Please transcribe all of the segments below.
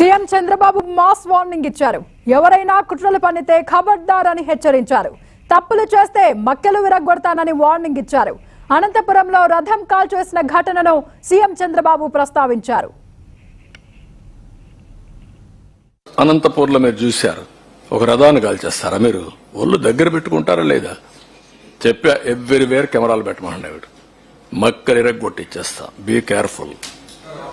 CM Chandrababu mass warning ఇచ్చారు. ఎవరైనా కుట్రలు పన్నితే ఖబర్దార్ అని హెచ్చరించారు. తప్పులు చేస్తే మక్కెలు విరగొడతానని వార్నింగ్ ఇచ్చారు. అనంతపురంలో రథం కాల్ చేసిన ఘటనను సీఎం చంద్రబాబు ప్రస్తావించారు. అనంతపూర్లో మీరు చూశారు. ఒక రథాన్ని కాల్చేస్తారా మీరు? ఒళ్ళు దగ్గర పెట్టుకుంటారా లేదా? చెప్పా ఎవ్రీవేర్ కెమెరాలు పెట్టమన్నాడు మక్కలు ఇరగొట్టిచ్చేస్తా బీ కేర్ఫుల్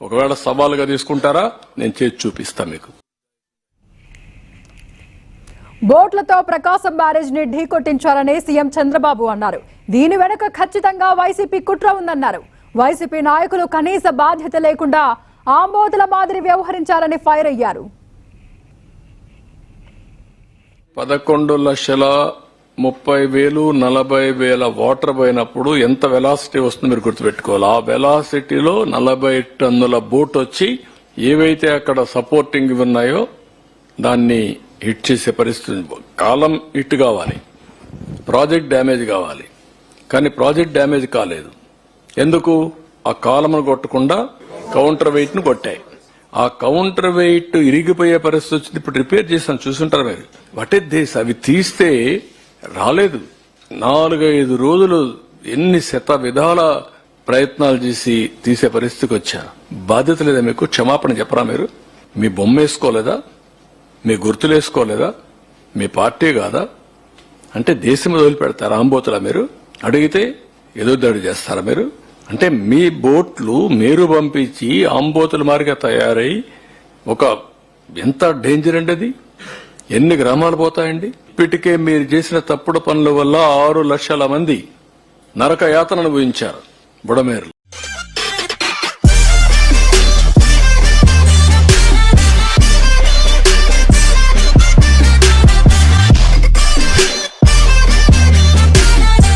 ఒకవేళ సవాలుగా తీసుకుంటారా నేను చేసి చూపిస్తా మీకు. బోట్లతో ప్రకాశం బ్యారేజ్ని ఢీకొట్టించారని సీఎం చంద్రబాబు అన్నారు. దీని వెనుక ఖచ్చితంగా వైసీపీ కుట్ర ఉందన్నారు. వైసీపీ నాయకులు కనీస బాధ్యత లేకుండా ఆంబోతుల మాదిరి వ్యవహరించారని ఫైర్ అయ్యారు. పదకొండు లక్షల ముప్పై వేలు నలభై వేల వాటర్ పోయినప్పుడు ఎంత వెలాసిటీ వస్తుందో మీరు గుర్తుపెట్టుకోవాలి. ఆ వెలాసిటీలో నలభై టన్నుల బోట్ వచ్చి ఏవైతే అక్కడ సపోర్టింగ్ ఉన్నాయో దాన్ని హిట్ చేసే పరిస్థితి కాలం హిట్ కావాలి. ప్రాజెక్ట్ డ్యామేజ్ కావాలి. కానీ ప్రాజెక్ట్ డ్యామేజ్ కాలేదు. ఎందుకు? ఆ కాలమును కొట్టకుండా కౌంటర్ వెయిట్ను కొట్టాయి. ఆ కౌంటర్ వెయిట్ ఇరిగిపోయే పరిస్థితి వచ్చింది. ఇప్పుడు రిపేర్ చేసాను చూసుంటారు మీరు. What is this? అవి తీస్తే రాలేదు. నాలుగైదు రోజులు ఎన్ని శత విధాల ప్రయత్నాలు చేసి తీసే పరిస్థితికి వచ్చా బాధ్యత లేదా మీకు? క్షమాపణ చెప్పరా మీరు? మీ బొమ్మ వేసుకోలేదా? మీ గుర్తులేసుకోలేదా మీ పార్టీ కాదా? అంటే దేశం వదిలిపెడతారా ఆంబోతులా మీరు? అడిగితే ఎదురుదాడి చేస్తారా మీరు? అంటే మీ బోట్లు మీరు పంపించి ఆంబోతుల మారిగా తయారై ఒక ఎంత డేంజర్ అండి అది? ఎన్ని గ్రామాలు పోతాయండి? ఇప్పటికే మీరు చేసిన తప్పుడు పనుల వల్ల ఆరు లక్షల మంది నరక యాతన అనుభవించారు బుడమేరులో.